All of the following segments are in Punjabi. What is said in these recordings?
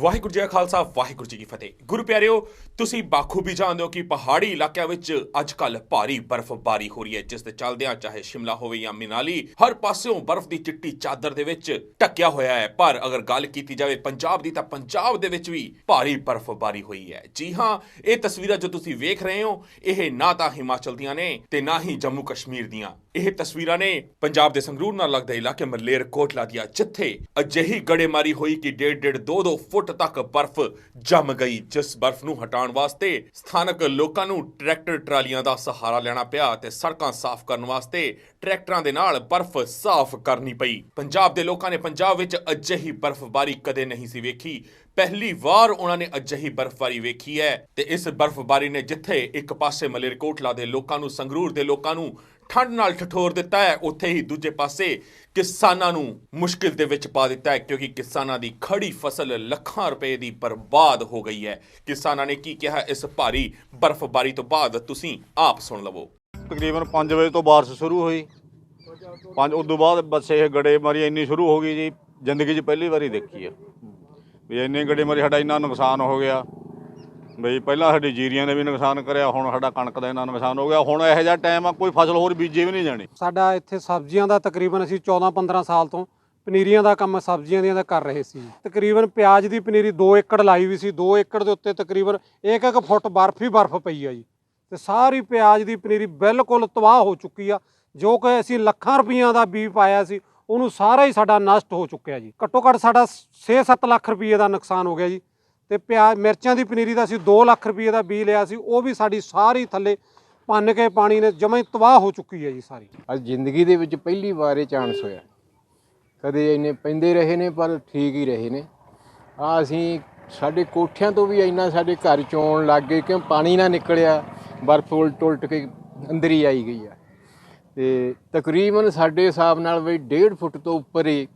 ਵਾਹਿਗੁਰੂ ਜੀ ਕਾ ਖਾਲਸਾ, ਵਾਹਿਗੁਰੂ ਜੀ ਕੀ ਫਤਿਹ। ਗੁਰੂ ਪਿਆਰਿਓ, ਤੁਸੀਂ ਬਾਖੂਬੀ ਜਾਣਦੇ ਹੋ ਕਿ ਪਹਾੜੀ ਇਲਾਕਿਆਂ ਵਿੱਚ ਅੱਜ ਕੱਲ ਭਾਰੀ ਬਰਫ਼ਬਾਰੀ ਹੋ ਰਹੀ ਹੈ, ਜਿਸ ਦੇ ਚੱਲਦਿਆਂ ਚਾਹੇ ਸ਼ਿਮਲਾ ਹੋਵੇ ਜਾਂ ਮਨਾਲੀ, ਹਰ ਪਾਸਿਓਂ ਬਰਫ਼ ਦੀ ਚਿੱਟੀ ਚਾਦਰ ਦੇ ਵਿੱਚ ਢੱਕਿਆ ਹੋਇਆ ਹੈ। ਪਰ ਅਗਰ ਗੱਲ ਕੀਤੀ ਜਾਵੇ ਪੰਜਾਬ ਦੀ, ਤਾਂ ਪੰਜਾਬ ਦੇ ਵਿੱਚ ਵੀ ਭਾਰੀ ਬਰਫ਼ਬਾਰੀ ਹੋਈ ਹੈ। ਜੀ ਹਾਂ, ਇਹ ਤਸਵੀਰਾਂ ਜੋ ਤੁਸੀਂ ਵੇਖ ਰਹੇ ਹੋ, ਇਹ ਨਾ ਤਾਂ ਹਿਮਾਚਲ ਦੀਆਂ ਨੇ ਤੇ ਨਾ ਹੀ ਜੰਮੂ ਕਸ਼ਮੀਰ ਦੀਆਂ। ਇਹ ਤਸਵੀਰਾਂ ਨੇ ਪੰਜਾਬ ਦੇ ਸੰਗਰੂਰ ਨਾਲ ਲੱਗਦੇ ਇਲਾਕੇ ਮਲੇਰ ਕੋਟਲਾ ਦੀਆਂ, ਜਿੱਥੇ ਅਜਿਹੀ ਗੜੇਮਾਰੀ ਹੋਈ ਕਿ ਡੇਢ ਡੇਢ 2-2 ਫੁੱਟ ਤੱਕ ਬਰਫ਼ ਜੰਮ ਗਈ, ਜਿਸ ਬਰਫ਼ ਨੂੰ ਹਟਾਉਣ ਵਾਸਤੇ ਸਥਾਨਕ ਲੋਕਾਂ ਨੂੰ ਟਰੈਕਟਰ ਟਰਾਲੀਆਂ ਦਾ ਸਹਾਰਾ ਲੈਣਾ ਪਿਆ ਤੇ ਸੜਕਾਂ ਸਾਫ਼ ਕਰਨ ਵਾਸਤੇ ਟਰੈਕਟਰਾਂ ਦੇ ਨਾਲ ਬਰਫ਼ ਸਾਫ਼ ਕਰਨੀ ਪਈ। ਪੰਜਾਬ ਦੇ ਲੋਕਾਂ ਨੇ ਪੰਜਾਬ ਵਿੱਚ ਅਜਿਹੀ ਬਰਫ਼ਬਾਰੀ ਕਦੇ ਨਹੀਂ ਸੀ ਵੇਖੀ। ਪਹਿਲੀ ਵਾਰ ਉਹਨਾਂ ਨੇ ਅਜਿਹੀ ਬਰਫ਼ਬਾਰੀ ਵੇਖੀ ਹੈ ਤੇ ਇਸ ਬਰਫ਼ਬਾਰੀ ਨੇ ਜਿੱਥੇ ਇੱਕ ਪਾਸੇ ਮਲੇਰਕੋਟਲਾ ਦੇ ਲੋਕਾਂ ਨੂੰ, ਸੰਗਰੂਰ ਦੇ ਲੋਕਾਂ ਨੂੰ ਠੰਡ ਨਾਲ ਠਠੋਰ ਦਿੱਤਾ ਹੈ। ਉੱਥੇ ਹੀ ਦੂਜੇ ਪਾਸੇ ਕਿਸਾਨਾਂ ਨੂੰ ਮੁਸ਼ਕਿਲ ਦੇ ਵਿੱਚ ਪਾ ਦਿੱਤਾ ਹੈ ਕਿਉਂਕਿ ਕਿਸਾਨਾਂ ਦੀ ਖੜੀ ਫਸਲ ਲੱਖਾਂ ਰੁਪਏ ਦੀ ਬਰਬਾਦ ਹੋ ਗਈ ਹੈ। ਕਿਸਾਨਾਂ ਨੇ ਕੀ ਕਿਹਾ? ਇਸ ਭਾਰੀ ਬਰਫ਼ਬਾਰੀ ਤੋਂ ਬਾਅਦ ਤੁਸੀਂ ਆਪ ਸੁਣ ਲਵੋ। ਤਕਰੀਬਨ 5 ਵਜੇ ਤੋਂ ਬਾਰਿਸ਼ ਸ਼ੁਰੂ ਹੋਈ। ਪੰਜ, ਉਸ ਤੋਂ ਬਾਅਦ ਬਸ ਇਹ ਗੜੇ ਮਾਰੀ ਇੰਨੀ ਸ਼ੁਰੂ ਹੋ ਗਈ ਜੀ। ਜ਼ਿੰਦਗੀ 'ਚ ਪਹਿਲੀ ਵਾਰੀ ਦੇਖੀ ਆ। ਵੀ ਇੰਨੇ ਗੜੇ ਮਾਰੀ ਸਾਡਾ ਇੰਨਾ ਨੁਕਸਾਨ ਹੋ ਗਿਆ। ਬਈ ਪਹਿਲਾਂ ਸਾਡੀ ਜੀਰੀਆਂ ਨੇ ਵੀ ਨੁਕਸਾਨ ਕਰਿਆ, ਹੁਣ ਸਾਡਾ ਕਣਕ ਦਾ ਇੰਨਾ ਨੁਕਸਾਨ ਹੋ ਗਿਆ, ਹੁਣ ਇਹੋ ਜਿਹਾ ਟਾਈਮ ਆ, ਕੋਈ ਫਸਲ ਹੋਰ ਬੀਜੇ ਵੀ ਨਹੀਂ ਜਾਣੀ। ਸਾਡਾ ਇੱਥੇ ਸਬਜ਼ੀਆਂ ਦਾ ਤਕਰੀਬਨ ਅਸੀਂ 14-15 ਸਾਲ ਤੋਂ ਪਨੀਰੀਆਂ ਦਾ ਕੰਮ ਸਬਜ਼ੀਆਂ ਦੀਆਂ ਦਾ ਕਰ ਰਹੇ ਸੀ। ਤਕਰੀਬਨ ਪਿਆਜ਼ ਦੀ ਪਨੀਰੀ 2 ਏਕੜ ਲਾਈ ਵੀ ਸੀ 2 ਏਕੜ ਦੇ ਉੱਤੇ ਤਕਰੀਬਨ 1-1 ਫੁੱਟ ਬਰਫ਼ ਹੀ ਬਰਫ਼ ਪਈ ਆ ਜੀ। ਤੇ ਸਾਰੀ ਪਿਆਜ਼ ਦੀ ਪਨੀਰੀ ਬਿਲਕੁਲ ਤਬਾਹ ਹੋ ਚੁੱਕੀ ਆ, ਜੋ ਕਿ ਅਸੀਂ ਲੱਖਾਂ ਰੁਪਈਆਂ ਦਾ ਬੀਜ ਪਾਇਆ ਸੀ, ਉਹਨੂੰ ਸਾਰਾ ਹੀ ਸਾਡਾ ਨਸ਼ਟ ਹੋ ਚੁੱਕਿਆ ਜੀ। ਘੱਟੋ ਘੱਟ ਸਾਡਾ 6-7 ਲੱਖ ਰੁਪਏ ਦਾ ਨੁਕਸਾਨ ਹੋ ਗਿਆ ਜੀ। ਤੇ ਪਿਆਜ਼ ਮਿਰਚਾਂ ਦੀ ਪਨੀਰੀ ਦਾ ਅਸੀਂ 2 ਲੱਖ ਰੁਪਏ ਦਾ ਬੀ ਲਿਆ ਸੀ, ਉਹ ਵੀ ਸਾਡੀ ਸਾਰੀ ਥੱਲੇ ਭੰਨ ਕੇ ਪਾਣੀ ਨੇ ਜਮਾਂ ਹੀ ਤਬਾਹ ਹੋ ਚੁੱਕੀ ਹੈ ਜੀ ਸਾਰੀ। ਅੱਜ ਜ਼ਿੰਦਗੀ ਦੇ ਵਿੱਚ ਪਹਿਲੀ ਵਾਰ ਇਹ ਚਾਂਸ ਹੋਇਆ। ਕਦੇ ਇੰਨੇ ਪੈਂਦੇ ਰਹੇ ਨੇ, ਪਰ ਠੀਕ ਹੀ ਰਹੇ ਨੇ। ਆ ਅਸੀਂ ਸਾਡੇ ਕੋਠਿਆਂ ਤੋਂ ਵੀ ਇੰਨਾ ਸਾਡੇ ਘਰ ਚੋਣ ਲੱਗ ਗਏ, ਕਿਉਂ ਪਾਣੀ ਨਾ ਨਿਕਲਿਆ, ਬਰਫ਼ ਉਲਟ ਉਲਟ ਕੇ ਅੰਦਰ ਹੀ ਆਈ ਗਈ ਆ। ਤੇ ਤਕਰੀਬਨ ਸਾਡੇ ਹਿਸਾਬ ਨਾਲ ਵੀ 1.5 ਫੁੱਟ ਤੋਂ ਉੱਪਰ ਹੀ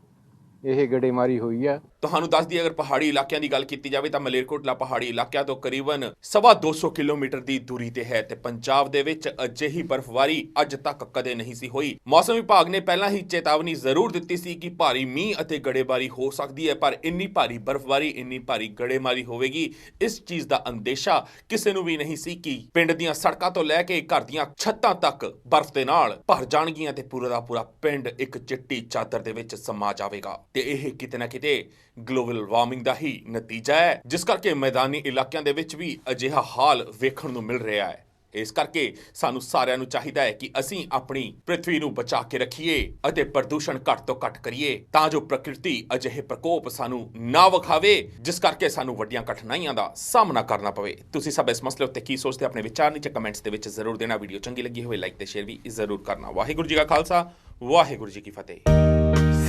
ਇਹ ਗੜੇਮਾਰੀ ਹੋਈ ਆ। ਤੁਹਾਨੂੰ ਦੱਸ ਦਈਏ, ਅਗਰ ਪਹਾੜੀ ਇਲਾਕਿਆਂ ਦੀ ਗੱਲ ਕੀਤੀ ਜਾਵੇ ਤਾਂ ਮਲੇਰਕੋਟਲਾ ਪਹਾੜੀ ਇਲਾਕਿਆਂ ਤੋਂ ਕਰੀਬਨ ਸਵਾ 200 ਕਿਲੋਮੀਟਰ ਦੀ ਦੂਰੀ ਤੇ ਹੈ ਤੇ ਪੰਜਾਬ ਦੇ ਵਿੱਚ ਅਜਿਹੀ ਬਰਫ਼ਬਾਰੀ ਅੱਜ ਤੱਕ ਕਦੇ ਨਹੀਂ ਸੀ ਹੋਈ। ਮੌਸਮ ਵਿਭਾਗ ਨੇ ਪਹਿਲਾਂ ਹੀ ਚੇਤਾਵਨੀ ਜ਼ਰੂਰ ਦਿੱਤੀ ਸੀ ਕਿ ਭਾਰੀ ਮੀਂਹ ਅਤੇ ਗੜੇਬਾਰੀ ਹੋ ਸਕਦੀ ਹੈ, ਪਰ ਇੰਨੀ ਭਾਰੀ ਬਰਫ਼ਬਾਰੀ, ਇੰਨੀ ਭਾਰੀ ਗੜੇਮਾਰੀ ਹੋਵੇਗੀ, ਇਸ ਚੀਜ਼ ਦਾ ਅੰਦੇਸ਼ਾ ਕਿਸੇ ਨੂੰ ਵੀ ਨਹੀਂ ਸੀ ਕਿ ਪਿੰਡ ਦੀਆਂ ਸੜਕਾਂ ਤੋਂ ਲੈ ਕੇ ਘਰ ਦੀਆਂ ਛੱਤਾਂ ਤੱਕ ਬਰਫ਼ ਦੇ ਨਾਲ ਭਰ ਜਾਣਗੀਆਂ ਤੇ ਪੂਰਾ ਦਾ ਪੂਰਾ ਪਿੰਡ ਇੱਕ ਚਿੱਟੀ ਚਾਦਰ ਦੇ ਵਿੱਚ ਸਮਾ ਜਾਵੇਗਾ। ਤੇ ਇਹ ਕਿਤੇ ਨਾ ਕਿਤੇ ਗਲੋਬਲ ਵਾਰਮਿੰਗ ਦਾ ਹੀ ਨਤੀਜਾ ਹੈ, ਜਿਸ ਕਰਕੇ ਮੈਦਾਨੀ ਇਲਾਕਿਆਂ ਦੇ ਵਿੱਚ ਵੀ ਅਜਿਹਾ ਹਾਲ ਵੇਖਣ ਨੂੰ ਮਿਲ ਰਿਹਾ ਹੈ। ਇਸ ਕਰਕੇ ਸਾਨੂੰ ਸਾਰਿਆਂ ਨੂੰ ਚਾਹੀਦਾ ਹੈ ਕਿ ਅਸੀਂ ਆਪਣੀ ਪ੍ਰithvi ਨੂੰ ਬਚਾ ਕੇ ਰੱਖੀਏ ਅਤੇ ਪ੍ਰਦੂਸ਼ਣ ਘੱਟ ਤੋਂ ਘੱਟ ਕਰੀਏ, ਤਾਂ ਜੋ ਪ੍ਰਕਿਰਤੀ ਅਜਿਹੇ ਪ੍ਰਕੋਪ ਸਾਨੂੰ ਨਾ ਵਿਖਾਵੇ, ਜਿਸ ਕਰਕੇ ਸਾਨੂੰ ਵੱਡੀਆਂ ਕਠਿਨਾਈਆਂ ਦਾ ਸਾਹਮਣਾ ਕਰਨਾ ਪਵੇ। ਤੁਸੀਂ ਸਭ ਇਸ ਮਸਲੇ ਉੱਤੇ ਕੀ ਸੋਚਦੇ ਆਪਣੇ ਵਿਚਾਰ ਨੀਚੇ ਕਮੈਂਟਸ ਦੇ ਵਿੱਚ ਜ਼ਰੂਰ ਦੇਣਾ। ਵੀਡੀਓ ਚੰਗੀ ਲੱਗੀ ਹੋਵੇ, ਲਾਈਕ ਤੇ ਸ਼ੇਅਰ ਵੀ ਜ਼ਰੂਰ ਕਰਨਾ। ਵਾਹਿਗੁਰੂ ਜੀ ਕਾ ਖਾਲਸਾ, ਵਾਹਿਗੁਰੂ ਜੀ ਕੀ ਫਤਿਹ।